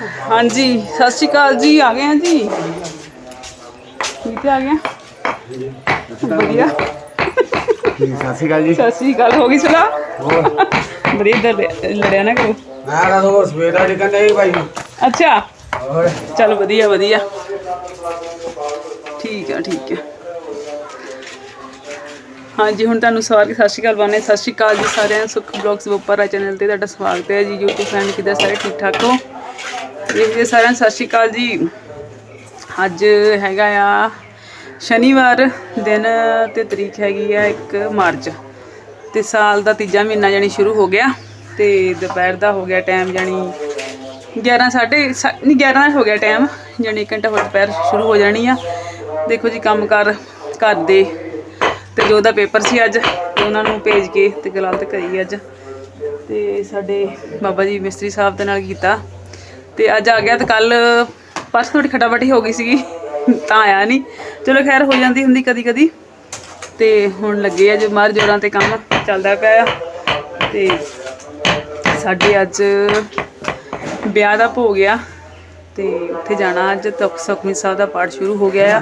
ਹਾਂਜੀ ਸਤਿ ਸ਼੍ਰੀ ਅਕਾਲ ਜੀ ਆ ਗਏ ਆ ਜੀ? ਕਿੱਥੇ ਆ ਗਏ ਆ? ਵਧੀਆ। ਸਤਿ ਸ਼੍ਰੀ ਅਕਾਲ ਜੀ। ਸਤਿ ਸ਼੍ਰੀ ਅਕਾਲ ਹੋ ਗਈ ਸੁਲਾ ਦਰ- ਲੜਿਆ ਨਾ ਕਰੋ। ਮੈਂ ਤਾਂ ਹੋਰ ਸਵੇਰਾ ਨਿਕਲ ਨਹੀਂ ਭਾਈ। ਅੱਛਾ। ਚੱਲ ਵਧੀਆ ਵਧੀਆ। ਠੀਕ ਆ ਠੀਕ ਆ। ਹਾਂਜੀ ਹੁਣ ਤੁਹਾਨੂੰ ਸਵਾਰ ਕੇ ਸਤਿ ਸ਼੍ਰੀ ਅਕਾਲ ਬਾਨੇ। ਸਤਿ ਸ਼੍ਰੀ ਅਕਾਲ ਜੀ ਸਾਰਿਆਂ ਸੁਖ ਬਲੌਗਸ ਵਪਾਰਾ ਚੈਨਲ ਤੇ ਤੁਹਾਡਾ ਸਵਾਗਤ ਹੈ ਜੀ। YouTube ਫਰੈਂਡ ਕਿਦਾਂ? ਸਾਰੇ ਠੀਕ ਠਾਕ ਹੋ? ਜੀ ਸਾਰਿਆਂ ਨੂੰ ਸਤਿ ਸ਼੍ਰੀ ਅਕਾਲ ਜੀ। ਅੱਜ ਹੈਗਾ ਆ ਸ਼ਨੀਵਾਰ, ਦਿਨ ਤੇ ਤਰੀਕ ਹੈਗੀ ਆ 1 ਮਾਰਚ। ਤੇ ਸਾਲ ਦਾ ਤੀਜਾ ਮਹੀਨਾ ਜਾਨੀ ਸ਼ੁਰੂ ਹੋ ਗਿਆ ਤੇ ਦੁਪਹਿਰ ਦਾ ਹੋ ਗਿਆ ਟਾਈਮ ਜਾਨੀ 11 ਸਾਢੇ ਸਾ- ਨਹੀਂ 11 ਹੋ ਗਿਆ ਟਾਈਮ ਜਾਨੀ ਇੱਕ ਘੰਟਾ ਹੋਰ ਦੁਪਹਿਰ ਸ਼ੁਰੂ ਹੋ ਜਾਣੀ ਆ। ਦੇਖੋ ਜੀ ਕੰਮ ਕਰ ਘਰ ਦੇ ਤੇ ਜੋ ਦਾ ਪੇਪਰ ਸੀ ਅੱਜ ਉਹਨਾਂ ਨੂੰ ਭੇਜ ਕੇ ਤੇ ਗਲਾਲ ਤੇ ਕਰੀ ਅੱਜ। ਤੇ ਸਾਡੇ ਬਾਬਾ ਜੀ ਮਿਸਤਰੀ ਸਾਹਿਬ ਦੇ ਨਾਲ ਕੀਤਾ। ਤੇ ਅੱਜ ਆ ਗਿਆ ਤੇ ਕੱਲ ਪਰਸ ਥੋੜੀ ਖਟਾਵਟੀ ਹੋ ਗਈ ਸੀਗੀ, ਤਾਂ ਆਇਆ ਨਹੀਂ। ਚਲੋ ਖੈਰ ਹੋ ਜਾਂਦੀ ਹੁੰਦੀ ਕਦੀ ਕਦੀ। ਤੇ ਹੁਣ ਲੱਗੇ ਆ ਜੇ ਮਾਰ ਜੋਰਾਂ ਤੇ ਕੰਮ, ਚੱਲਦਾ ਪਿਆ ਆ। ਤੇ ਸਾਡੇ ਅੱਜ ਵਿਆਹ ਦਾ ਭੋਗ ਆ। ਤੇ ਉੱਥੇ ਜਾਣਾ ਅੱਜ ਤਖਤ ਸੁਖਮਨੀ ਸਾਹਿਬ ਦਾ ਪਾਠ ਸ਼ੁਰੂ ਹੋ ਗਿਆ ਆ।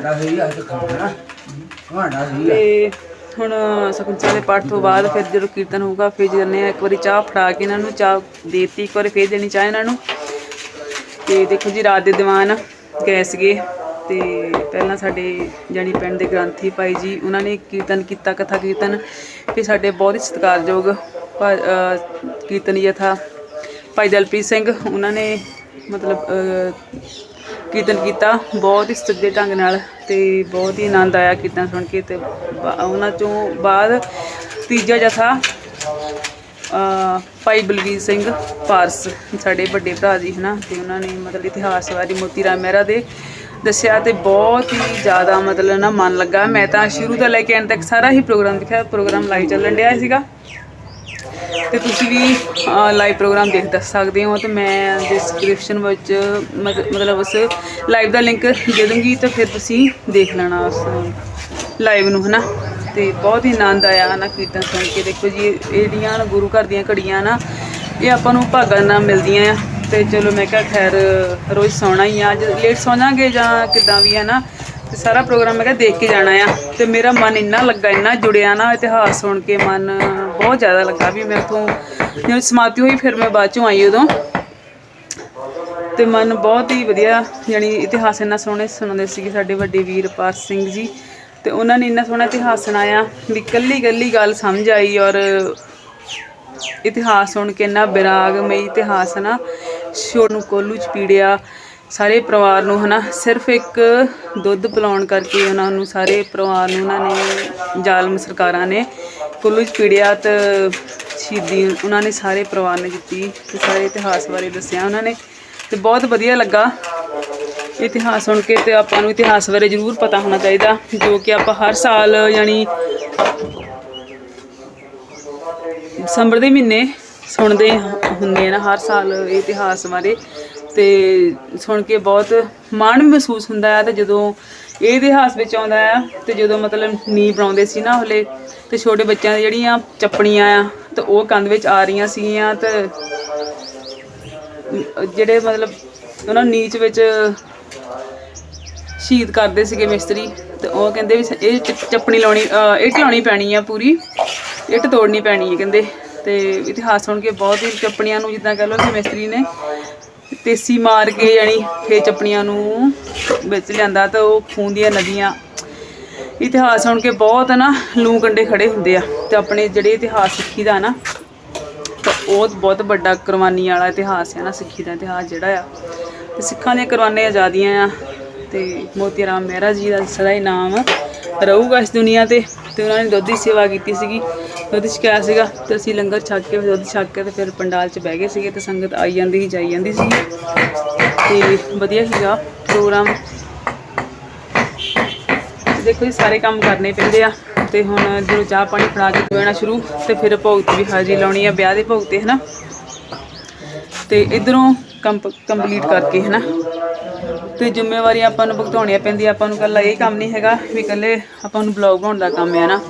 ਸਾਡਾ ਤੇ ਹੁਣ ਸੁਖਮਨੀ ਸਾਹਿਬ ਦੇ ਪਾਠ ਤੋਂ ਬਾਅਦ ਫਿਰ ਜਦੋਂ ਕੀਰਤਨ ਹੋਊਗਾ, ਫਿਰ ਜਾਂਦੇ ਜਨੇ ਇੱਕ ਵਾਰੀ ਚਾਹ ਫੜਾ ਕੇ ਇਹਨਾਂ ਨੂੰ, ਚਾਹ ਦੇਤੀ, ਇੱਕ ਵਾਰੀ ਫੇਰ ਦੇਣੀ ਚਾਹ ਇਹਨਾਂ ਨੂੰ। ਤੇ ਦੇਖੋ ਜੀ, ਰਾਤ ਦੇ ਦੀਵਾਨ ਗਏ ਸੀਗੇ ਤੇ ਪਹਿਲਾਂ ਸਾਡੇ ਜਾਣੀ ਪਿੰਡ ਦੇ ਗ੍ਰੰਥੀ ਭਾਈ ਜੀ, ਉਹਨਾਂ ਨੇ ਕੀਰਤਨ ਕੀਤਾ, ਕਥਾ ਕੀਰਤਨ ਫਿਰ ਸਾਡੇ ਬਹੁਤ ਹੀ ਸਤਿਕਾਰਯੋਗ ਕੀਰਤਨ ਜਥਾ ਭਾਈ ਦਲਪ੍ਰੀਤ ਸਿੰਘ, ਉਹਨਾਂ ਨੇ ਮਤਲਬ ਕੀਰਤਨ ਕੀਤਾ ਬਹੁਤ ਹੀ ਸੱਜੇ ਢੰਗ ਨਾਲ ਤੇ ਬਹੁਤ ਹੀ ਆਨੰਦ ਆਇਆ ਕੀਰਤਨ ਸੁਣ ਕੇ ਤੇ ਉਹਨਾਂ ਚੋਂ ਬਾਅਦ ਤੀਜਾ ਜਥਾ ਭਾਈ ਬਲਵੀਰ ਸਿੰਘ ਪਾਰਸ, ਸਾਡੇ ਵੱਡੇ ਭਰਾ ਜੀ, ਹਨਾ? ਤੇ ਉਹਨਾਂ ਨੇ ਮਤਲਬ ਇਤਿਹਾਸ ਬਾਰੇ ਮੋਤੀ ਰਾਮ ਮਹਿਰਾ ਦੇ ਦੱਸਿਆ ਤੇ ਬਹੁਤ ਹੀ ਜ਼ਿਆਦਾ ਮਤਲਬ ਨਾ ਮਨ ਲੱਗਾ। ਮੈਂ ਤਾਂ ਸ਼ੁਰੂ ਤੋਂ ਲੈ ਕੇ ਅੰਤ ਤੱਕ ਸਾਰਾ ਹੀ ਪ੍ਰੋਗਰਾਮ ਦੇਖਿਆ। ਪ੍ਰੋਗਰਾਮ ਲਾਈਵ ਚੱਲਣ ਡਿਆ ਸੀਗਾ। ਤੇ ਤੁਸੀਂ ਵੀ ਲਾਈਵ ਪ੍ਰੋਗਰਾਮ ਦੇਖ ਦੱਸ ਸਕਦੇ ਹੋ ਤੇ ਮੈਂ ਡਿਸਕ੍ਰਿਪਸ਼ਨ ਵਿੱਚ ਮਤ- ਮਤਲਬ ਉਸ ਲਾਈਵ ਦਾ ਲਿੰਕ ਦੇ ਦੂੰਗੀ ਤਾਂ ਫਿਰ ਤੁਸੀਂ ਦੇਖ ਲੈਣਾ ਉਸ ਲਾਈਵ ਨੂੰ, ਹਨਾ? ਤੇ ਬਹੁਤ ਹੀ ਆਨੰਦ ਆਇਆ ਹਨਾ ਕੀਰਤਨ ਸੁਣ ਕੇ। ਦੇਖੋ ਜੀ ਇਹ ਨਾ ਗੁਰੂ ਘਰ ਦੀਆਂ ਘੜੀਆਂ ਨਾ, ਇਹ ਆਪਾਂ ਨੂੰ ਭਾਗਾਂ ਨਾਲ ਮਿਲਦੀਆਂ ਆ। ਤੇ ਚਲੋ ਮੈਂ ਕਿਹਾ ਖੈਰ, ਰੋਜ਼ ਸੌਣਾ ਹੀ ਆ। ਅੱਜ ਲੇਟ ਸੌ ਜਾਾਂਗੇ ਜਾਂ ਕਿਦਾਂ ਵੀ ਹੈ ਨਾ ਤੇ ਸਾਰਾ ਪ੍ਰੋਗਰਾਮ ਮੈਂ ਕਿਹਾ ਦੇਖ ਕੇ ਜਾਣਾ ਆ। ਤੇ ਮੇਰਾ ਮਨ ਇੰਨਾ ਲੱਗਾ, ਇੰਨਾ ਜੁੜਿਆ ਨਾ ਇਤਿਹਾਸ ਸੁਣ ਕੇ ਮਨ ਬਹੁਤ ਜ਼ਿਆਦਾ ਲੱਗਾ ਵੀ ਮੈਂ ਉਥੋਂ ਜਦੋਂ ਸਮਾਪਤੀ ਹੋਈ, ਫਿਰ ਮੈਂ ਬਾਅਦ ਚੋਂ ਆਈ ਉਦੋਂ। ਤੇ ਮਨ ਬਹੁਤ ਹੀ ਵਧੀਆ, ਯਾਨੀ ਇਤਿਹਾਸ ਇੰਨਾ ਸੋਹਣੇ ਸੁਣਾਉਂਦੇ ਸੀਗੇ ਸਾਡੇ ਵੱਡੇ ਵੀਰ ਪਾਰਸ ਸਿੰਘ ਜੀ। ਤੇ ਉਹਨਾਂ ਨੇ ਇੰਨਾ ਸੋਹਣਾ ਇਤਿਹਾਸ ਸੁਣਾਇਆ ਵੀ ਕੱਲੀ ਕੱਲੀ ਗੱਲ ਸਮਝ ਆਈ ਔਰ ਇਤਿਹਾਸ ਸੁਣ ਕੇ ਇੰਨਾ ਵਿਰਾਗਮਈ ਇਤਿਹਾਸ ਨਾ ਛੋੜ ਨੂੰ ਕੋਲੂ ਚ ਪੀੜਿਆ, ਸਾਰੇ ਪਰਿਵਾਰ ਨੂੰ ਹਨਾ ਸਿਰਫ ਇੱਕ ਦੁੱਧ ਪਿਲਾਉਣ ਕਰਕੇ ਉਹਨਾਂ ਨੂੰ ਸਾਰੇ ਪਰਿਵਾਰ ਨੂੰ ਉਹਨਾਂ ਨੇ, ਜ਼ਾਲਮ ਸਰਕਾਰਾਂ ਨੇ ਕੋਲੂ ਚ ਪੀੜਿਆ ਤੇ ਸ਼ਹੀਦੀ ਉਹਨਾਂ ਨੇ ਸਾਰੇ ਪਰਿਵਾਰ ਨੇ ਕੀਤੀ ਤੇ ਸਾਰੇ ਇਤਿਹਾਸ ਬਾਰੇ ਦੱਸਿਆ ਉਹਨਾਂ ਨੇ ਤੇ ਬਹੁਤ ਵਧੀਆ ਲੱਗਾ। ਇਤਿਹਾਸ ਸੁਣ ਕੇ ਤੇ ਆਪਾਂ ਨੂੰ ਇਤਿਹਾਸ ਬਾਰੇ ਜ਼ਰੂਰ ਪਤਾ ਹੋਣਾ ਚਾਹੀਦਾ, ਜੋ ਕਿ ਆਪਾਂ ਹਰ ਸਾਲ ਯਾਨੀ ਦਸੰਬਰ ਦੇ ਮਹੀਨੇ ਸੁਣਦੇ ਹੁੰਦੇ ਆ ਨਾ ਹਰ ਸਾਲ ਇਹ ਇਤਿਹਾਸ ਬਾਰੇ। ਤੇ ਸੁਣ ਕੇ ਬਹੁਤ ਮਾਣ ਮਹਿਸੂਸ ਹੁੰਦਾ ਆ ਤੇ ਜਦੋਂ ਇਹ ਇਤਿਹਾਸ ਵਿੱਚ ਆਉਂਦਾ ਆ ਤੇ ਜਦੋਂ ਮਤਲਬ ਨੀ ਬਣਾਉਂਦੇ ਸੀ ਨਾ ਹਲੇ, ਤੇ ਛੋਟੇ ਬੱਚਿਆਂ ਦੀ ਜਿਹੜੀਆਂ ਚੱਪਣੀਆਂ ਆ, ਤੇ ਉਹ ਕੰਧ ਵਿੱਚ ਆ ਰਹੀਆਂ ਸੀਗੀਆਂ ਤੇ ਜਿਹੜੇ ਮਤਲਬ ਉਹਨਾਂ ਨੀਚ ਵਿੱਚ ਸ਼ਹੀਦ ਕਰਦੇ ਸੀਗੇ ਮਿਸਤਰੀ ਤੇ ਉਹ ਕਹਿੰਦੇ ਵੀ ਇਹ ਚੱਪਣੀ ਲਾਉਣੀ, ਅਹ ਇੱਟ ਲਾਉਣੀ ਪੈਣੀ ਆ ਪੂਰੀ, ਇੱਟ ਤੋੜਨੀ ਪੈਣੀ ਹੈ ਕਹਿੰਦੇ ਤੇ ਇਤਿਹਾਸ ਸੁਣ ਕੇ ਬਹੁਤ ਹੀ ਚੱਪਣੀਆਂ ਨੂੰ ਜਿੱਦਾਂ ਕਹ ਲਓ ਕਿ ਮਿਸਤਰੀ ਨੇ ਤੇਸੀ ਮਾਰ ਕੇ ਯਾਨੀ ਫੇ ਚੱਪਣੀਆਂ ਨੂੰ ਵਿੱਚ ਲਿਆਂਦਾ ਤਾਂ ਉਹ ਖੂਨ ਦੀਆਂ ਨਦੀਆਂ। ਇਤਿਹਾਸ ਸੁਣ ਕੇ ਬਹੁਤ ਨਾ ਲੂ ਕੰਡੇ ਖੜੇ ਹੁੰਦੇ ਆ ਤੇ ਆਪਣੇ ਜਿਹੜੇ ਇਤਿਹਾਸ ਸਿੱਖੀ ਦਾ ਨਾ, ਤਾਂ ਉਹ ਬਹੁਤ ਵੱਡਾ ਕੁਰਬਾਨੀ ਵਾਲਾ ਇਤਿਹਾਸ ਹੈ ਨਾ ਸਿੱਖੀ ਦਾ ਇਤਿਹਾਸ ਜਿਹੜਾ ਆ। ਤੇ ਸਿੱਖਾਂ ਦੀਆਂ ਕੁਰਬਾਨੀਆਂ ਆਜ਼ਾਦੀਆਂ ਆ। ਤੇ ਮੋਤੀ ਰਾਮ ਮਹਿਰਾ ਜੀ ਦਾ ਸਦਾ ਹੀ ਨਾਮ ਰਹੂਗਾ ਇਸ ਦੁਨੀਆ ਤੇ। ਤੇ ਉਹਨਾਂ ਨੇ ਦੁੱਧ ਦੀ ਸੇਵਾ ਕੀਤੀ ਸੀਗੀ। ਦੁੱਧ ਛਕਾਇਆ ਸੀਗਾ, ਤੇ ਅਸੀਂ ਲੰਗਰ ਛਕ ਕੇ ਦੁੱਧ ਛਕ ਕੇ ਤੇ ਫਿਰ ਪੰਡਾਲ 'ਚ ਬਹਿ ਗਏ ਸੀਗੇ ਤੇ ਸੰਗਤ ਆਈ ਜਾਂਦੀ ਸੀ, ਜਾਈ ਜਾਂਦੀ ਸੀ ਤੇ ਵਧੀਆ ਸੀਗਾ ਪ੍ਰੋਗਰਾਮ। ਦੇਖੋ ਜੀ, ਸਾਰੇ ਕੰਮ ਕਰਨੇ ਪੈਂਦੇ ਆ। ਤੇ ਹੁਣ ਜਦੋਂ ਚਾਹ ਪਾਣੀ ਫੜਾ ਕੇ ਦੇਣਾ ਸ਼ੁਰੂ, ਤੇ ਫਿਰ ਭੋਗ ਤੇ ਵੀ ਹਾਜ਼ਰੀ ਲਾਉਣੀ ਆ, ਵਿਆਹ ਦੇ ਭੋਗ ਤੇ ਹਨਾ। ਤੇ ਇਧਰੋਂ ਕੰਪਲੀਟ ਕਰਕੇ ਹਨਾ? ਤੇ ਜ਼ਿੰਮੇਵਾਰੀ ਆਪਾਂ ਨੂੰ ਭੁਗਤਾਉਣੀਆਂ ਪੈਂਦੀਆਂ। ਆਪਾਂ ਨੂੰ ਕੱਲਾ ਇਹ ਕੰਮ ਨਹੀਂ ਹੈਗਾ ਵੀ ਕੱਲੇ ਆਪਾਂ ਨੂੰ ਬਲੌਗ ਬਣਾਉਣ ਦਾ ਕੰਮ ਹੈ ਨਾ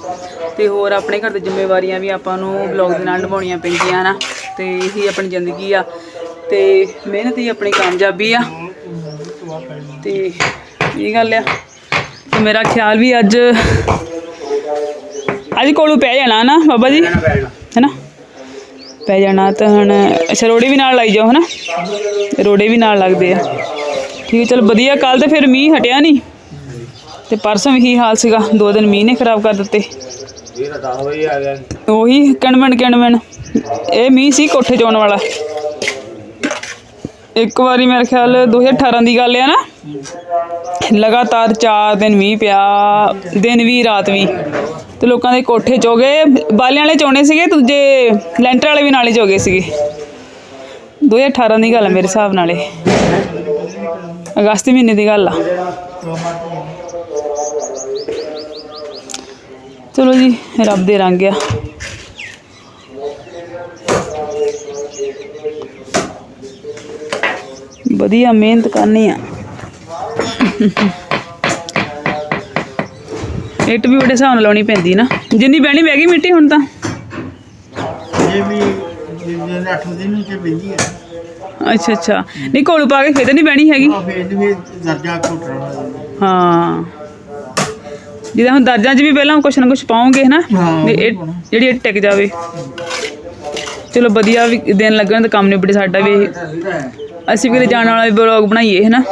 ਤੇ ਹੋਰ ਆਪਣੇ ਘਰ ਦੀ ਜ਼ਿੰਮੇਵਾਰੀਆਂ ਵੀ ਆਪਾਂ ਨੂੰ ਬਲੌਗ ਦੇ ਨਾਲ ਨਿਭਾਉਣੀਆਂ ਪੈਂਦੀਆਂ ਨਾ ਤੇ ਇਹੀ ਆਪਣੀ ਜ਼ਿੰਦਗੀ ਆ। ਤੇ ਮਿਹਨਤ ਹੀ ਆਪਣੀ ਕਾਮਯਾਬੀ ਆ। ਤੇ ਇਹ ਗੱਲ ਆ। ਤੇ ਮੇਰਾ ਖਿਆਲ ਵੀ ਅੱਜ ਅੱਜ ਕੋਲੋਂ ਪੈ ਜਾਣਾ ਨਾ ਬਾਬਾ ਜੀ? ਹੈਨਾ? ਪੈ ਜਾਣਾ ਤਾਂ ਹੁਣ, ਅੱਛਾ, ਰੋੜੇ ਵੀ ਨਾਲ ਲਾਈ ਜਾਓ, ਹਨਾ? ਰੋੜੇ ਵੀ ਨਾਲ ਲੱਗਦੇ ਆ। ਠੀਕ ਹੈ, ਚਲ ਵਧੀਆ ਕੱਲ ਤੇ ਫਿਰ ਮੀਂਹ ਹਟਿਆ ਨਹੀਂ ਤੇ ਪਰਸੋਂ ਵੀ ਇਹੀ ਹਾਲ ਸੀਗਾ, ਦੋ ਦਿਨ ਮੀਂਹ ਨੇ ਖਰਾਬ ਕਰ ਦਿੱਤੇ। ਇਹ ਤਾਂ 10 ਵਜੇ ਆ ਉਹੀ ਕਣਮਣ ਕਣਮਣ ਇਹ ਮੀਂਹ ਸੀ ਕੋਠੇ ਚੋਣ ਵਾਲਾ। ਇੱਕ ਵਾਰੀ ਮੇਰੇ ਖਿਆਲ 2018 ਦੀ ਗੱਲ ਆ ਨਾ। ਲਗਾਤਾਰ 4 ਦਿਨ ਮੀਂਹ ਪਿਆ, ਦਿਨ ਵੀ, ਰਾਤ ਵੀ। ਤੇ ਲੋਕਾਂ ਦੇ ਕੋਠੇ ਚੋਗੇ ਬਾਲਿਆਂ ਵਾਲੇ ਚੋਣੇ ਸੀਗੇ, ਦੂਜੇ ਲੈਂਟਰ ਵਾਲੇ ਵੀ ਨਾਲੇ ਚੋ ਗਏ ਸੀਗੇ। 2018 ਦੀ ਗੱਲ ਆ ਮੇਰੇ ਹਿਸਾਬ ਨਾਲੇ ਅਗਸਤ ਮਹੀਨੇ ਦੀ ਗੱਲ ਆ। ਚਲੋ ਜੀ, ਰੱਬ ਦੇ ਰੰਗ ਆ। ਵਧੀਆ ਮਿਹਨਤ ਕਰਨੀ ਆ। ਇੱਟ ਵੀ ਬੜੇ ਹਿਸਾਬ ਨਾਲ ਲਾਉਣੀ ਪੈਂਦੀ ਨਾ। ਜਿੰਨੀ ਬਹਿਣੀ ਬਹਿ ਗਈ ਮਿੱਟੀ ਹੁਣ ਤਾਂ। ਇਹ ਵੀ ਜਿਹੜੇ 8 ਦਿਨ ਚ ਪੈਂਦੀ ਹੈ। ਅੱਛਾ ਅੱਛਾ। ਨਹੀਂ ਕੋਲ ਪਾ ਕੇ ਫਿਰ ਤਾਂ ਨਹੀਂ ਬਹਿਣੀ ਹੈਗੀ। ਉਹ ਫੇਰ ਵੀ ਦਰਜਾ ਘੁੱਟਣਾ ਹਾਂ। ਜਿੱਦਾਂ ਹੁਣ ਦਰਜਾਂ 'ਚ ਵੀ ਪਹਿਲਾਂ ਕੁਛ ਨਾ ਕੁਛ ਪਾਉਂਗੇ ਹਨਾ ਹਾਂ, ਵੀ ਇਹ ਜਿਹੜੀ ਇਹ ਟਿਕ ਜਾਵੇ। ਚਲੋ ਵਧੀਆ ਵੀ ਦਿਨ ਲੱਗਣ ਤਾਂ ਕੰਮ ਨਿਬੜੇ ਸਾਡਾ ਵੀ। ਇਹ। ਅਸੀਂ ਵੀ ਕਿਤੇ ਜਾਣ ਵਾਲਾ ਬਲੌਗ ਬਣਾਈਏ ਹਨਾ।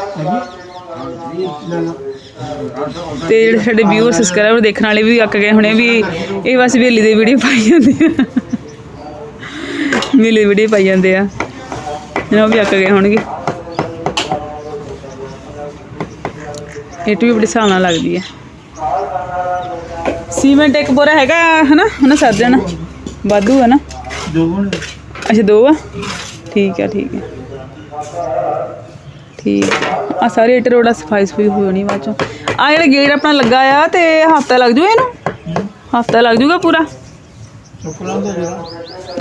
ਤੇ ਜਿਹੜੇ ਸਾਡੇ ਵਿਊਅਰ ਸਬਸਕ੍ਰਾਈਬਰ ਦੇਖਣ ਵਾਲੇ ਵੀ ਅੱਕ ਗਏ ਹੁਣੇ ਵੀ ਇਹ ਬਸ ਵੇਲੀ ਦੇ ਵੀਡੀਓ ਪਾਈ ਜਾਂਦੇ ਆ। ਵੇਲੀ ਵੀਡੀਓ ਪਾਈ ਜਾਂਦੇ ਆ। ਇਹਨਾਂ ਵੀ ਅੱਕ ਗਏ ਹੋਣਗੇ। ਇਹ ਵੀ ਬੜੀ ਹਿਸਾਬ ਨਾਲ ਲੱਗਦੀ ਹੈ ਸੀਮੈਂਟ ਇੱਕ ਬੋਰਾ ਹੈਗਾ ਹਨਾ? ਉਹਨਾਂ ਸਰ ਜਾਣਾ? ਵਾਧੂ ਹੈ ਨਾ? ਦੋ ਅੱਛਾ ਦੋ ਆ? ਠੀਕ ਆ ਠੀਕ ਆ। ਠੀਕ ਆ ਸਾਰੇ ਇੱਟ ਰੋੜਾ ਸਫ਼ਾਈ ਸਫ਼ਾਈ ਹੋਣੀ ਬਾਅਦ ਚੋਂ। ਆ ਜਿਹੜਾ ਗੇਟ ਆਪਣਾ ਲੱਗਾ ਆ ਤੇ ਹਫਤਾ ਲੱਗ ਜੂ ਇਹਨੂੰ? ਹਫਤਾ ਲੱਗ ਜੂਗਾ ਪੂਰਾ?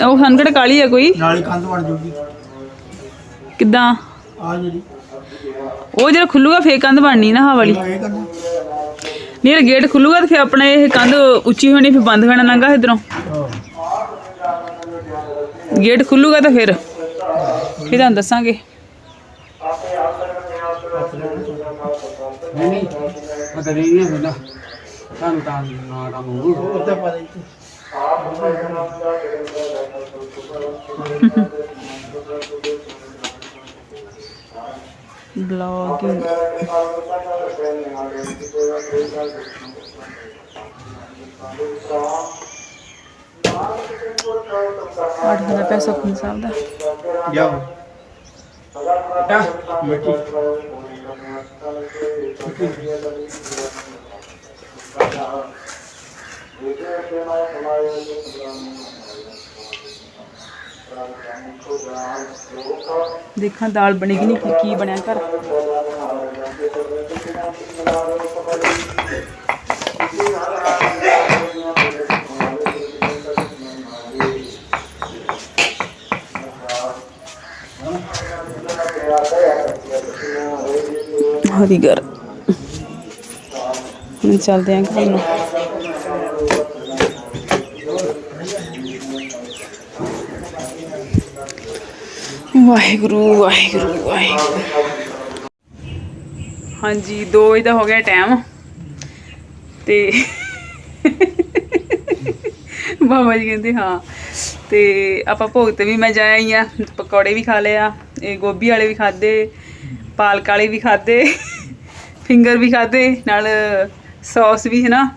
ਉਹ ਸੰਕਟ ਕਾਲੀ ਆ ਕੋਈ? ਨਾਲ ਹੀ ਕੰਧ ਬਣ ਜੂਗੀ। ਕਿੱਦਾਂ? ਆ ਜਿਹੜੀ। ਉਹ ਜਿਹੜਾ ਖੁੱਲੂਗਾ ਫੇਰ ਕੰਧ ਬਣਨੀ ਨਾ ਆਹ ਵਾਲੀ। ਨਹੀਂ ਇਹ ਗੇਟ ਖੁੱਲੂਗਾ ਤੇ ਫੇਰ ਆਪਣੇ ਇਹ ਕੰਧ ਉੱਚੀ ਹੋਣੀ ਫੇਰ ਬੰਦ ਹੋਣਾ ਨੰਗਾ ਇਧਰੋਂ। ਹਾਂ। ਗੇਟ ਖੁੱਲੂਗਾ ਤਾਂ ਫਿਰ। ਫਿਰ ਤੁਹਾਨੂੰ ਦੱਸਾਂਗੇ। ਨਹੀਂ ਨਹੀਂ ਉਹ ਤਾਂ ਨਹੀਂ ਹੁੰਦਾ ਸਾਨੂੰ ਤਾਂ ਨਾ ਕੰਮ ਹੋਊ ਉੱਤੇ ਪਾ ਦੇ ਬਲੌਗਿੰਗ ਅੱਠ ਹਜ਼ਾਰ ਪੈਸਾ ਖੁਨ ਸਾਹਿਬ ਦਾ। ਜਾਓ। ਮਿੱਟੀ ਦੇਖਾਂ ਦਾਲ ਬਣੇਗੀ ਨਹੀਂ ਕੀ ਬਣਿਆ ਘਰ। ਹਰੀ ਘਰ ਹੁਣ ਚੱਲਦੇ ਆਂ ਘਰ ਨੂੰ। ਵਾਹਿਗੁਰੂ ਵਾਹਿਗੁਰੂ ਵਾਹਿਗੁਰੂ। ਹਾਂਜੀ 2 ਵਜੇ ਦਾ ਹੋ ਗਿਆ ਟਾਈਮ ਤੇ ਬਾਬਾ ਜੀ ਕਹਿੰਦੇ, ਹਾਂ। ਤੇ ਆਪਾਂ ਭੋਗ ਤੇ ਵੀ ਮੈਂ ਜਾਇਆ ਆਈ ਆ, ਪਕੌੜੇ ਵੀ ਖਾ ਲਏ ਆ, ਇਹ ਗੋਭੀ ਵਾਲੇ ਵੀ ਖਾਦੇ ਪਾਲਕ ਵਾਲੇ ਵੀ ਖਾਦੇ ਫਿੰਗਰ ਵੀ ਖਾਦੇ ਨਾਲ ਸੌਸ ਵੀ ਹੈ ਨਾ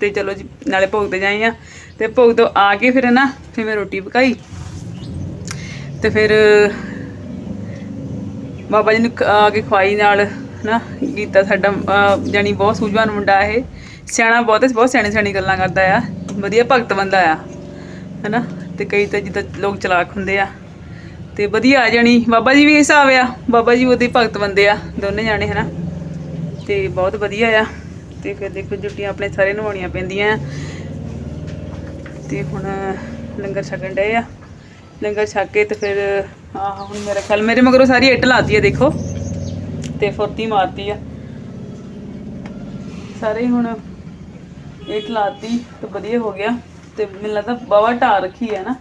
ਤੇ ਚਲੋ ਜੀ ਨਾਲੇ ਭੋਗ ਤੇ ਜਾਈ ਆ। ਤੇ ਭੋਗ ਤੋਂ ਆ ਕੇ ਫਿਰ ਨਾ ਫਿਰ ਮੈਂ ਰੋਟੀ ਪਕਾਈ। ਤੇ ਫਿਰ ਬਾਬਾ ਜੀ ਨੂੰ ਆ ਕੇ ਖਵਾਈ ਨਾਲ ਨਾ ਗੀਤਾ ਸਾਡਾ ਅਹ, ਜਾਣੀ ਬਹੁਤ ਸੂਝਵਾਨ ਮੁੰਡਾ ਇਹ। ਸਿਆਣਾ ਬਹੁਤ ਬਹੁਤ ਸਿਆਣੇ ਸਿਆਣੀ ਗੱਲਾਂ ਕਰਦਾ ਆ। ਵਧੀਆ ਭਗਤ ਬੰਦਾ ਆ ਹੈਨਾ? ਤੇ ਕਈ ਤਾਂ ਜਿੱਦਾਂ ਲੋਕ ਚਲਾਕ ਹੁੰਦੇ ਆ। ਤੇ ਵਧੀਆ ਆ ਜਾਣੀ ਬਾਬਾ ਜੀ ਵੀ ਹਿਸਾਬ ਆ। ਬਾਬਾ ਜੀ ਉਹਦੇ ਭਗਤ ਬੰਦੇ ਆ ਦੋਨੇ ਜਾਣੇ ਹਨਾ? ਤੇ ਬਹੁਤ ਵਧੀਆ ਆ। ਤੇ ਫਿਰ ਦੇਖੋ ਜੁੱਟੀਆਂ ਆਪਣੇ ਸਾਰੇ ਨਵਾਉਣੀਆਂ ਪੈਂਦੀਆਂ। ਆ ਤੇ ਹੁਣ ਲੰਗਰ ਛਕਣ ਡਏ ਆ। ਲੰਗਰ ਛਕ ਕੇ ਤੇ ਫਿਰ, ਆਹ ਹੁਣ ਮੇਰਾ ਖਿਆਲ, ਮੇਰੇ ਮਗਰੋਂ ਸਾਰੀ ਇੱਟ ਲਾਤੀ ਆ ਦੇਖੋ। ਤੇ ਫੁਰਤੀ ਮਾਰਤੀ ਆ। ਸਾਰੇ ਹੁਣ ਇੱਟ ਲਾਤੀ ਤੇ ਵਧੀਆ ਹੋ ਗਿਆ। ਤੇ ਮੈਨੂੰ ਲੱਗਦਾ ਬਾਵਾ ਢਾ ਰੱਖੀ ਆ ਨਾ।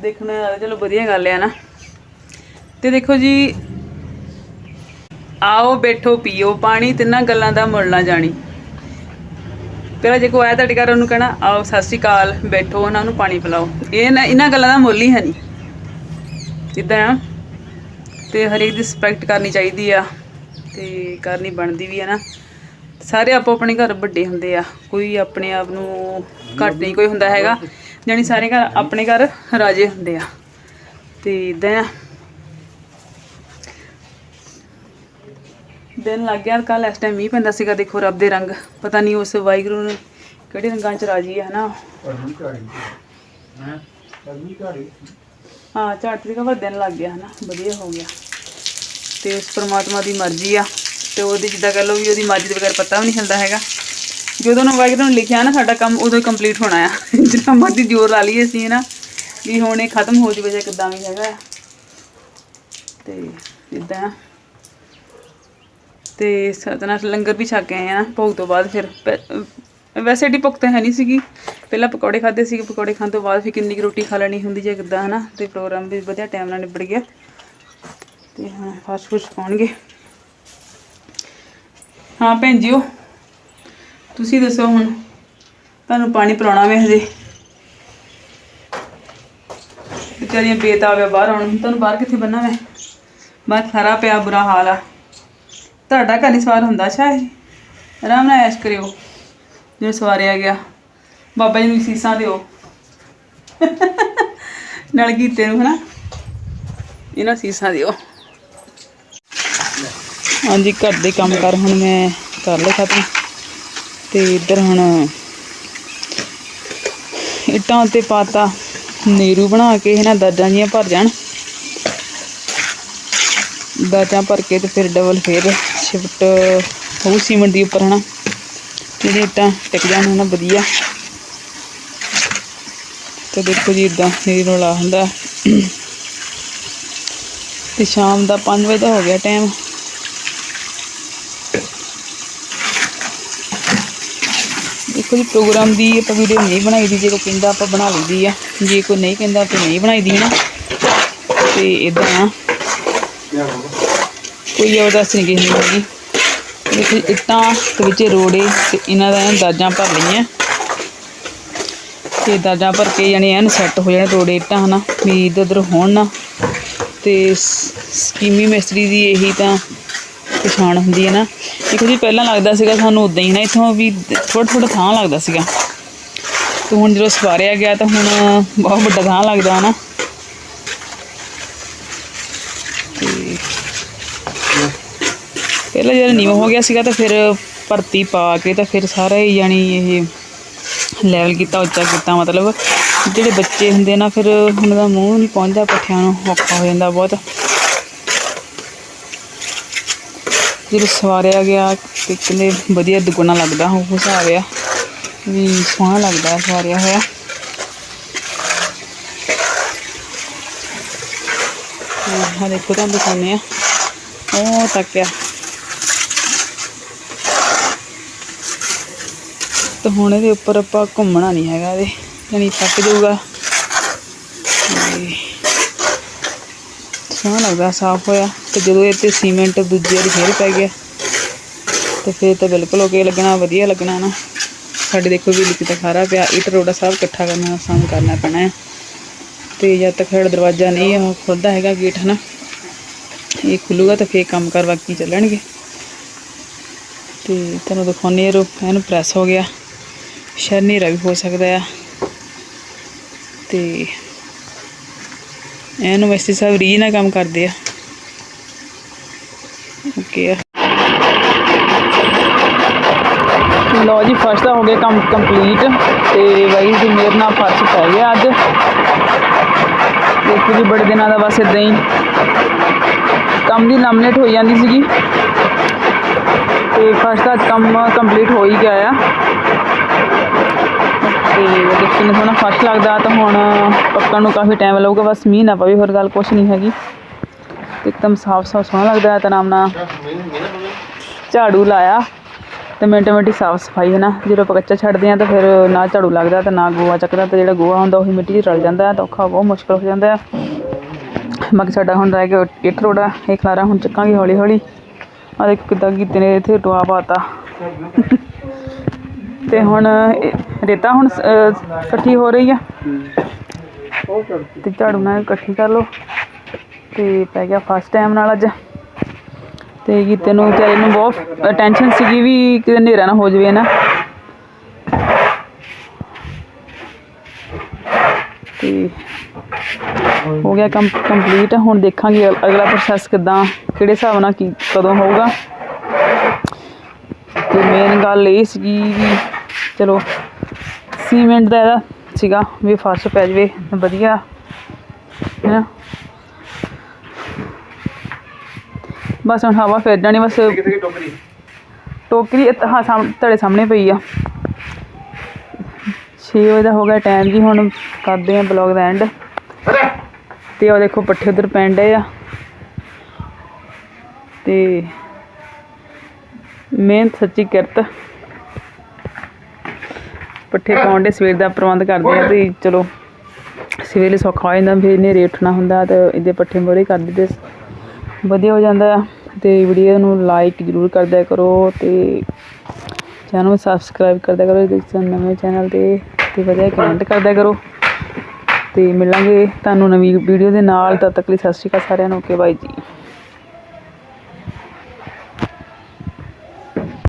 ਦੇਖਣ, ਚਲੋ ਵਧੀਆ ਗੱਲ ਆ ਨਾ। ਤੇ ਦੇਖੋ ਜੀ ਆਓ, ਬੈਠੋ, ਪੀਓ, ਪਾਣੀ, ਤਿੰਨਾਂ ਗੱਲਾਂ ਦਾ ਮੁੱਲ ਨਾ ਜਾਣੀ। ਪਹਿਲਾਂ ਜੇ ਕੋਈ ਆਇਆ ਤੁਹਾਡੇ ਘਰ, ਉਹਨੂੰ ਕਹਿਣਾ, ਆਓ, ਸਤਿ ਸ਼੍ਰੀ ਅਕਾਲ, ਬੈਠੋ, ਉਹਨਾਂ ਨੂੰ ਪਾਣੀ ਪਿਲਾਓ। ਇਹ ਨਾ, ਇਹਨਾਂ ਗੱਲਾਂ ਦਾ ਮੁੱਲ ਹੀ ਹੈ ਨਹੀਂ। ਜਿੱਦਾਂ ਆ, ਤੇ ਹਰੇਕ ਦੀ ਰਿਸਪੈਕਟ ਕਰਨੀ ਚਾਹੀਦੀ ਆ, ਤੇ ਕਰਨੀ ਬਣਦੀ ਵੀ ਹੈ ਨਾ। ਸਾਰੇ ਆਪੋ ਆਪਣੇ ਘਰ ਵੱਡੇ ਹੁੰਦੇ ਆ, ਕੋਈ ਆਪਣੇ ਆਪ ਨੂੰ ਘੱਟ ਨਹੀਂ ਕੋਈ ਹੁੰਦਾ ਹੈਗਾ, ਜਾਣੀ ਸਾਰੇ ਘਰ ਆਪਣੇ ਘਰ ਰਾਜੇ ਹੁੰਦੇ ਆ। ਤੇ ਇਦਾਂ ਆ। ਦਿਨ ਲੱਗ ਗਿਆ ਕੱਲ ਇਸ ਟਾਈਮ ਮੀਂਹ ਪੈਂਦਾ ਸੀਗਾ, ਦੇਖੋ ਰੱਬ ਦੇ ਰੰਗ। ਪਤਾ ਨਹੀਂ ਉਸ ਵਾਹਿਗੁਰੂ ਨੇ ਕਿਹੜੇ ਰੰਗਾਂ ਚ ਰਾਜੀ ਆ, ਹਨਾ? ਹੈ ਪਰਮੀ ਹਾਂ ਝਾਟ ਦੀ ਖਬਰ ਦਿਨ ਲੱਗ ਗਿਆ, ਹਨਾ? ਵਧੀਆ ਹੋ ਗਿਆ। ਤੇ ਉਸ ਪ੍ਰਮਾਤਮਾ ਦੀ ਮਰਜ਼ੀ ਆ। ਤੇ ਉਹਦੀ ਜਿੱਦਾਂ ਕਹ ਲਓ ਵੀ ਉਹਦੀ ਮਰਜ਼ੀ ਦੇ ਬਗੈਰ ਪਤਾ ਵੀ ਨਹੀਂ ਚੱਲਦਾ ਹੈਗਾ। ਜਦੋਂ ਨੂੰ ਵਾਹਿਗੁਰੂ ਨੇ ਲਿਖਿਆ ਨਾ, ਸਾਡਾ ਕੰਮ ਉਦੋਂ ਹੀ ਕੰਪਲੀਟ ਹੋਣਾ ਆ। ਜਿੰਨਾ ਮਰਜ਼ੀ ਜ਼ੋਰ ਲਾ ਲਈਏ ਅਸੀਂ ਨਾ ਵੀ ਹੁਣ ਇਹ ਖਤਮ ਹੋ ਜਾਵੇ ਜਾਂ ਕਿੱਦਾਂ ਵੀ ਹੈਗਾ ਆ। ਤੇ ਇਦਾਂ ਤੇ ਸਤਨਾ ਲੰਗਰ ਵੀ ਛਕ ਕੇ ਆਏ ਆ ਭੋਗ ਤੋਂ ਬਾਅਦ ਫਿਰ ਪ- ਵੈਸੇ ਏਡੀ ਭੁੱਖ ਤਾਂ ਹੈ ਨਹੀਂ ਸੀਗੀ। ਪਹਿਲਾਂ ਪਕੌੜੇ ਖਾਦੇ ਸੀਗੇ, ਪਕੌੜੇ ਖਾਣ ਤੋਂ ਬਾਅਦ ਫਿਰ ਕਿੰਨੀ ਕੁ ਰੋਟੀ ਖਾ ਲੈਣੀ ਹੁੰਦੀ ਜੇ ਕਿੱਦਾਂ, ਹਨਾ? ਤੇ ਪ੍ਰੋਗਰਾਮ ਵੀ ਵਧੀਆ ਟਾਈਮ ਨਾਲ ਨਿਬੜ ਗਿਆ। ਤੇ ਹਾਂ ਫਾਸਟ ਫੂਡ ਪਾਉਣਗੇ ਹਾਂ ਭੈਣ ਜੀਓ, ਤੁਸੀਂ ਦੱਸੋ ਹੁਣ, ਤੁਹਾਨੂੰ ਪਾਣੀ ਪਿਲਾਉਣਾ ਵੇ ਹਜੇ? ਵਿਚਾਰੀਆਂ ਬੇਤਾਬ ਆ ਬਾਹਰ ਆਉਣ ਤੁਹਾਨੂੰ ਬਾਹਰ ਕਿੱਥੇ ਬੰਨਾ ਮੈਂ ਬਾਹਰ ਖਰਾ ਪਿਆ ਬੁਰਾ ਹਾਲ ਆ। ਤੁਹਾਡਾ ਘਰ ਨਹੀਂ ਸਵਾਰ ਹੁੰਦਾ ਸ਼ਾਇਦ ਆਰਾਮ ਨਾਲ ਐਸ਼ ਕਰਿਓ ਜਦੋਂ ਸਵਾਰਿਆ ਗਿਆ। ਬਾਬਾ ਜੀ ਨੂੰ ਸੀਸਾਂ ਦਿਓ। ਨਾਲ ਗੀਤੇ ਨੂੰ, ਹਨਾ? ਇਹਨਾਂ ਸੀਸਾਂ ਦਿਓ। ਹਾਂਜੀ, ਘਰ ਦੇ ਕੰਮ ਕਰ ਹੁਣ ਮੈਂ ਕਰ ਲਿਆ ਖਤਮ। ਤੇ ਇੱਧਰ ਹੁਣ ਇੱਟਾਂ ਉੱਤੇ ਪਾਤਾ, ਨੀਰੂ ਬਣਾ ਕੇ ਇਹਨਾਂ ਦਰਜਾਂ ਜੀਆਂ ਭਰ ਜਾਣ। ਦਾਜਾਂ ਭਰ ਕੇ ਤੇ ਫਿਰ ਡਬਲ ਫੇਰ ਸ਼ਿਫਟ ਹੋਊ ਸੀਮੈਂਟ ਦੀ ਉੱਪਰ ਹਨਾ। ਜਿਹੜੇ ਇੱਟਾਂ ਟਿਕ ਜਾਣ ਹਨਾ, ਵਧੀਆ। ਤੇ ਦੇਖੋ ਜੀ, ਇਦਾਂ ਨੀਰੂ ਲਾ ਹੁੰਦਾ। ਤੇ ਸ਼ਾਮ ਦਾ 5 ਵਜੇ ਦਾ ਹੋ ਗਿਆ ਟਾਈਮ ਦੇਖੋ ਜੀ ਪ੍ਰੋਗਰਾਮ ਦੀ ਆਪਾਂ ਵੀਡੀਓ ਨਹੀਂ ਬਣਾਈ ਦੀ, ਜੇ ਕੋਈ ਕਹਿੰਦਾ ਆਪਾਂ ਬਣਾ ਲਈਦੀ ਆ। ਜੇ ਕੋਈ ਨਹੀਂ ਕਹਿੰਦਾ ਤੇ ਨਹੀਂ ਬਣਾਈ ਦੀ ਨਾ ਤੇ ਇਦਾਂ ਆ। ਕੋਈ ਜ਼ਬਰਦਸਤ ਨਹੀਂ ਕਿਸੇ ਨੂੰ ਹੈਗੀ ਦੇਖੋ ਇੱਟਾਂ ਤੇ ਵਿੱਚ ਰੋੜੇ ਤੇ ਇਹਨਾਂ ਦਾ ਐਨ ਦਾਜਾਂ ਭਰ ਲਈਆਂ। ਤੇ ਦਾਜਾਂ ਭਰ ਕੇ ਜਾਣੀ ਐਨ ਸੈੱਟ ਹੋ ਜਾਣੇ ਰੋੜੇ ਇੱਟਾਂ, ਹਨਾ? ਵੀ ਇੱਧਰ ਉੱਧਰ ਹੋਣ ਨਾ। ਤੇ ਸ- ਸਕੀਮੀ ਮਿਸਤਰੀ ਦੀ ਇਹੀ ਤਾਂ ਪਛਾਣ ਹੁੰਦੀ ਹੈ ਨਾ। ਦੇਖੋ ਜੀ ਪਹਿਲਾਂ ਲੱਗਦਾ ਸੀਗਾ ਸਾਨੂੰ ਉਦਾਂ ਹੀ ਨਾ, ਇੱਥੋਂ ਵੀ ਥੋੜਾ ਥੋੜਾ ਥਾਂ ਲੱਗਦਾ ਸੀਗਾ। ਤੇ ਹੁਣ ਜਦੋਂ ਸਵਾਰਿਆ ਗਿਆ ਤਾਂ ਹੁਣ ਬਹੁਤ ਵੱਡਾ ਥਾਂ ਲੱਗਦਾ ਨਾ ਪਹਿਲਾਂ ਜਦੋਂ ਨੀਵਾਂ ਹੋ ਗਿਆ ਸੀਗਾ ਤਾਂ ਫਿਰ ਭਰਤੀ ਪਾ ਕੇ ਤਾਂ ਫਿਰ ਸਾਰਾ ਹੀ ਜਾਣੀ ਇਹ ਲੈਵਲ ਕੀਤਾ, ਉੱਚਾ ਕੀਤਾ, ਮਤਲਬ ਜਿਹੜੇ ਬੱਚੇ ਹੁੰਦੇ ਨਾ ਫਿਰ ਉਹਨਾਂ ਦਾ ਮੂੰਹ ਨਹੀਂ ਪਹੁੰਚਦਾ, ਪੱਠਿਆਂ ਨੂੰ ਔਖਾ ਹੋ ਜਾਂਦਾ ਬਹੁਤ। ਜਦੋਂ ਸਵਾਰਿਆ ਗਿਆ ਤੇ ਕਹਿੰਦੇ ਵਧੀਆ ਦੁੱਗਣਾ ਲੱਗਦਾ, ਉਹ ਹਿਸਾਬ ਆ ਵੀ ਸੋਹਣਾ ਲੱਗਦਾ ਸਵਾਰਿਆ ਹੋਇਆ। ਹਾਂ ਦੇਖੋ ਤੁਹਾਨੂੰ ਦਿਖਾਉਂਦੇ ਆ। ਉਹ ਤੱਕ ਤੇ ਹੁਣ ਇਹਦੇ ਉੱਪਰ ਆਪਾਂ ਘੁੰਮਣਾ ਨਹੀਂ ਹੈਗਾ ਇਹਦੇ ਯਾਨੀ ਥੱਕ ਜਾਊਗਾ। ਤੇ ਸੋਹਣਾ ਲੱਗਦਾ, ਸਾਫ਼ ਹੋਇਆ। ਤੇ ਜਦੋਂ ਇਹ ਤੇ ਸੀਮੈਂਟ ਦੂਜੀ ਵਾਰੀ ਫੇਰ ਪੈ ਗਿਆ। ਤੇ ਫੇਰ ਤਾਂ ਬਿਲਕੁਲ ਓਕੇ ਲੱਗਣਾ, ਵਧੀਆ ਲੱਗਣਾ ਨਾ। ਸਾਡੇ ਦੇਖੋ ਵੀ ਲਿਖੀ ਤਾਂ ਖਾਰਾ ਪਿਆ, ਇੱਟ ਰੋੜਾ ਸਭ ਇਕੱਠਾ ਕਰਨਾ ਸਾਮ ਕਰਨਾ ਪੈਣਾ ਹੈ। ਤੇ ਜਦ ਤੱਕ ਸਾਡਾ ਦਰਵਾਜ਼ਾ ਨਹੀਂ ਉਹ ਖੁੱਲਦਾ ਹੈਗਾ ਗੇਟ, ਹਨਾ। ਇਹ ਖੁੱਲੂਗਾ ਤਾਂ ਫੇਰ ਕੰਮ ਕਰ ਬਾਕੀ ਚੱਲਣਗੇ। ਤੇ ਤੁਹਾਨੂੰ ਦਿਖਾਉਂਦੇ ਰੋ, ਇਹਨੂੰ ਪ੍ਰੈਸ ਹੋ ਗਿਆ। ਸ਼ਾਇਦ ਹਨੇਰਾ ਵੀ ਹੋ ਸਕਦਾ ਆ। ਤੇ ਇਹਨੂੰ ਵੈਸੇ ਸਭ ਰੀਝ ਨਾਲ ਕੰਮ ਕਰਦੇ ਆ। ਓਕੇ ਆ। ਲੋ ਜੀ ਫਰਸ਼ ਦਾ ਹੋ ਗਿਆ ਕੰਮ ਕੰਪਲੀਟ ਤੇ ਬਾਈ ਜੀ ਮੇਰੇ ਨਾਲ ਫਰਸ਼ ਪੈ ਗਿਆ ਅੱਜ। ਦੇਖੋ ਜੀ ਬੜੇ ਦਿਨਾਂ ਦਾ ਬਸ ਇਦਾਂ ਹੀ ਕੰਮ ਦੀ ਲਾਮਨੇਟ ਹੋਈ ਜਾਂਦੀ ਸੀਗੀ। ਤੇ ਫਰਸ਼ ਦਾ ਕੰਮ ਕੰਪਲੀਟ ਹੋ ਹੀ ਗਿਆ ਆ। ਤੇ ਦੇਖੀ ਨੂੰ ਸੋਹਣਾ ਫਰਸ਼ ਲੱਗਦਾ, ਤਾਂ ਹੁਣ ਪੱਕਣ ਨੂੰ ਕਾਫੀ ਟਾਈਮ ਲੱਗੂਗਾ, ਬਸ ਮੀਂਹ ਨਾ ਪਵੇ ਹੋਰ ਗੱਲ ਕੁਛ ਨਹੀਂ ਹੈਗੀ। ਤੇ ਇੱਕਦਮ ਸਾਫ਼ ਸਾਫ਼ ਸੋਹਣਾ ਲੱਗਦਾ ਤਾਂ ਆਰਾਮ ਨਾਲ ਝਾੜੂ ਲਾਇਆ, ਤੇ ਮਿੰਟ ਮਿੰਟ ਸਾਫ਼ ਸਫ਼ਾਈ ਹੈ ਨਾ ਜਦੋਂ ਆਪਾਂ ਕੱਚਾ ਛੱਡਦੇ ਆ ਤਾਂ ਫਿਰ ਨਾ ਝਾੜੂ ਲੱਗਦਾ, ਤੇ ਨਾ ਗੋਆ ਚੱਕਦਾ, ਤੇ ਜਿਹੜਾ ਗੋਆ ਹੁੰਦਾ, ਉਹੀ ਮਿੱਟੀ 'ਚ ਰਲ ਜਾਂਦਾ ਤਾਂ ਔਖਾ, ਬਹੁਤ ਮੁਸ਼ਕਲ ਹੋ ਜਾਂਦਾ ਹੈ। ਬਾਕੀ ਸਾਡਾ ਹੁਣ ਰਹਿ ਗਿਆ ਇੱਕ ਰੋੜਾ ਇਹ ਖਲਾਰਾ ਹੁਣ ਚੱਕਾਂਗੇ ਹੌਲੀ ਹੌਲੀ। ਆ ਦੇਖੋ ਕਿੱਦਾਂ ਕੀਤੇ ਨੇ, ਇੱਥੇ ਟੋਆ ਪਾਤਾ ਤੇ। ਹੁਣ ਰੇਤਾ ਹੁਣ ਅਹ, ਇਕੱਠੀ ਹੋ ਰਹੀ ਆ। ਤੇ ਝਾੜੂ ਨਾਲ ਇਕੱਠੀ ਕਰ ਲਓ। ਤੇ ਪੈ ਗਿਆ ਫਸਟ ਟਾਈਮ ਨਾਲ ਅੱਜ। ਤੇ ਗੀਤੇ ਨੂੰ ਵਿਚਾਰੇ ਨੂੰ ਬਹੁਤ ਟੈਨਸ਼ਨ ਸੀਗੀ ਵੀ ਕਿਤੇ ਹਨੇਰਾ ਨਾ ਹੋ ਜਾਵੇ ਨਾ ਤੇ ਹੋ ਗਿਆ ਕੰਮ ਕੰਪਲੀਟ ਹੁਣ ਦੇਖਾਂਗੇ ਅਗ- ਅਗਲਾ ਪ੍ਰੋਸੈਸ ਕਿਦਾਂ ਕਿਹੜੇ ਹਿਸਾਬ ਨਾਲ ਕੀ ਕਦੋਂ ਹੋਊਗਾ। ਤੇ ਮੇਨ ਗੱਲ ਇਹ ਸੀਗੀ ਵੀ ਚਲੋ ਸੀਮੈਂਟ ਦਾ ਇਹਦਾ ਸੀਗਾ ਵੀ ਫਰਸ਼ ਪੈ ਜਵੇ ਵਧੀਆ। ਹੈ ਬਸ ਹੁਣ ਹਵਾ ਫੇਰ ਜਾਣੀ ਬਸ ਟੋਕਰੀ? ਟੋਕਰੀ ਹਾਂ ਤੁਹਾਡੇ ਸਾਹਮਣੇ ਪਈ ਆ। 6 ਵਜੇ ਦਾ ਹੋ ਗਿਆ ਟਾਈਮ ਜੀ ਹੁਣ ਕਰਦੇ ਆ ਬਲੌਗ ਦਾ ਐਂਡ ਤੇ ਉਹ ਦੇਖੋ ਪੱਠੇ ਉਧਰ ਪੈਣ ਡਏ ਆ। ਤੇ ਮਿਹਨਤ ਸੱਚੀ ਕਿਰਤ। ਪੱਠੇ ਪਾਉਣ ਦੇ ਸਵੇਰ ਦਾ ਪ੍ਰਬੰਧ ਕਰਦੇ ਆ ਤੇ ਚਲੋ ਸਵੇਰੇ ਸੌਖਾ ਹੋ ਜਾਂਦਾ ਫਿਰ ਹਨੇਰੇ ਉੱਠਣਾ ਹੁੰਦਾ ਤੇ ਇਹਦੇ ਪੱਠੇ ਮੋਰੇ ਕਰ ਦਿੰਦੇ ਵਧੀਆ ਹੋ ਜਾਂਦਾ ਆ ਤੇ ਵੀਡੀਓ ਨੂੰ ਲਾਈਕ ਜ਼ਰੂਰ ਕਰਦਿਆ ਕਰੋ ਤੇ ਚੈਨਲ ਨੂੰ ਸਬਸਕ੍ਰਾਈਬ ਕਰਦਿਆ ਕਰੋ ਜੇ ਨਵੇਂ ਚੈਨਲ ਤੇ ਤੇ ਵਧੀਆ ਕਮੈਂਟ ਕਰਦਿਆ ਕਰੋ। ਤੇ ਮਿਲਾਂਗੇ ਤੁਹਾਨੂੰ ਨਵੀਂ ਵੀਡੀਓ ਦੇ ਨਾਲ, ਤਦ ਤੱਕ ਲਈ ਸਤਿ ਸ਼੍ਰੀ ਅਕਾਲ ਸਾਰਿਆਂ ਨੂੰ, ਓਕੇ ਬਾਈ ਜੀ।